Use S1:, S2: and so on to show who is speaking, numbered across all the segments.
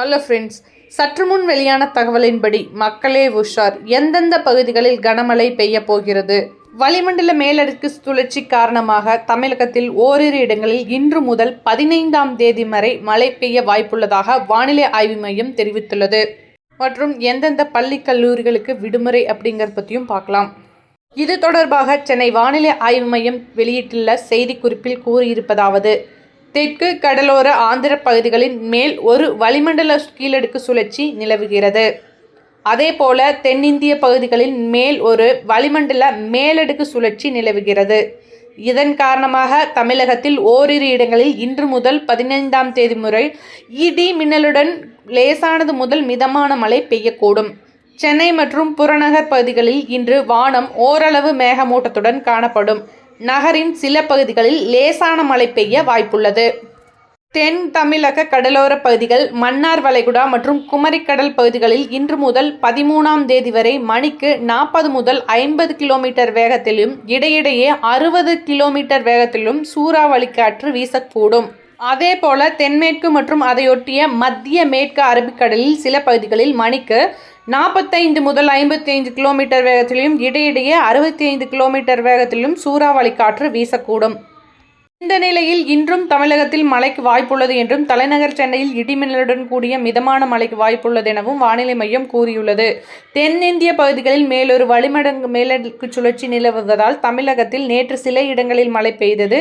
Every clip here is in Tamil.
S1: ஹலோ ஃப்ரெண்ட்ஸ் சற்று முன் வெளியான தகவலின்படி மக்களே உஷார். எந்தெந்த பகுதிகளில் கனமழை பெய்ய போகிறது? வளிமண்டல மேலடுக்கு சுழற்சி காரணமாக தமிழகத்தில் ஓரிரு இடங்களில் இன்று முதல் பதினைந்தாம் தேதி வரை மழை பெய்ய வாய்ப்புள்ளதாக வானிலை ஆய்வு மையம் தெரிவித்துள்ளது. மற்றும் எந்தெந்த பள்ளி கல்லூரிகளுக்கு விடுமுறை அப்படிங்கிறத பற்றியும் பார்க்கலாம். இது தொடர்பாக சென்னை வானிலை ஆய்வு மையம் வெளியிட்டுள்ள செய்திக்குறிப்பில் கூறியிருப்பதாவது தெற்கு கடலோர ஆந்திர பகுதிகளின் மேல் ஒரு வளிமண்டல கீழடுக்கு சுழற்சி நிலவுகிறது. அதேபோல தென்னிந்திய பகுதிகளின் மேல் ஒரு வளிமண்டல மேலடுக்கு சுழற்சி நிலவுகிறது. இதன் காரணமாக தமிழகத்தில் ஓரிரு இடங்களில் இன்று முதல் பதினைந்தாம் தேதி முறை இடி மின்னலுடன் லேசானது முதல் மிதமான மழை பெய்யக்கூடும். சென்னை மற்றும் புறநகர் பகுதிகளில் இன்று வானம் ஓரளவு மேகமூட்டத்துடன் காணப்படும். நகரின் சில பகுதிகளில் லேசான மழை பெய்ய வாய்ப்புள்ளது. தென் தமிழக கடலோர பகுதிகள் மன்னார் வளைகுடா மற்றும் குமரிக்கடல் பகுதிகளில் இன்று முதல் பதிமூணாம் தேதி வரை மணிக்கு நாற்பது முதல் ஐம்பது கிலோமீட்டர் வேகத்திலும் இடையிடையே அறுபது கிலோமீட்டர் வேகத்திலும் சூறாவளி காற்று வீசக்கூடும். அதேபோல தென்மேற்கு மற்றும் அதையொட்டிய மத்திய மேற்கு அரபிக்கடலில் சில பகுதிகளில் மணிக்கு நாற்பத்தைந்து முதல் ஐம்பத்தைந்து கிலோமீட்டர் வேகத்திலும் இடையிடையே அறுபத்தி ஐந்து கிலோமீட்டர் வேகத்திலும் சூறாவளி காற்று வீசக்கூடும். இந்த நிலையில் இன்றும் தமிழகத்தில் மழைக்கு வாய்ப்புள்ளது என்றும் தலைநகர் சென்னையில் இடிமின்னலுடன் கூடிய மிதமான மழைக்கு வாய்ப்புள்ளது எனவும் வானிலை மையம் கூறியுள்ளது. தென்னிந்திய பகுதிகளில் மேலொரு வளிமடங்கு மேலடுக்கு சுழற்சி நிலவுவதால் தமிழகத்தில் நேற்று சில இடங்களில் மழை பெய்தது.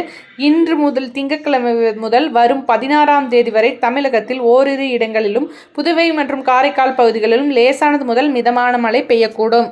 S1: இன்று முதல் திங்கட்கிழமை முதல் வரும் பதினாறாம் தேதி வரை தமிழகத்தில் ஓரிரு இடங்களிலும் புதுவை மற்றும் காரைக்கால் பகுதிகளிலும் லேசானது முதல் மிதமான மழை பெய்யக்கூடும்.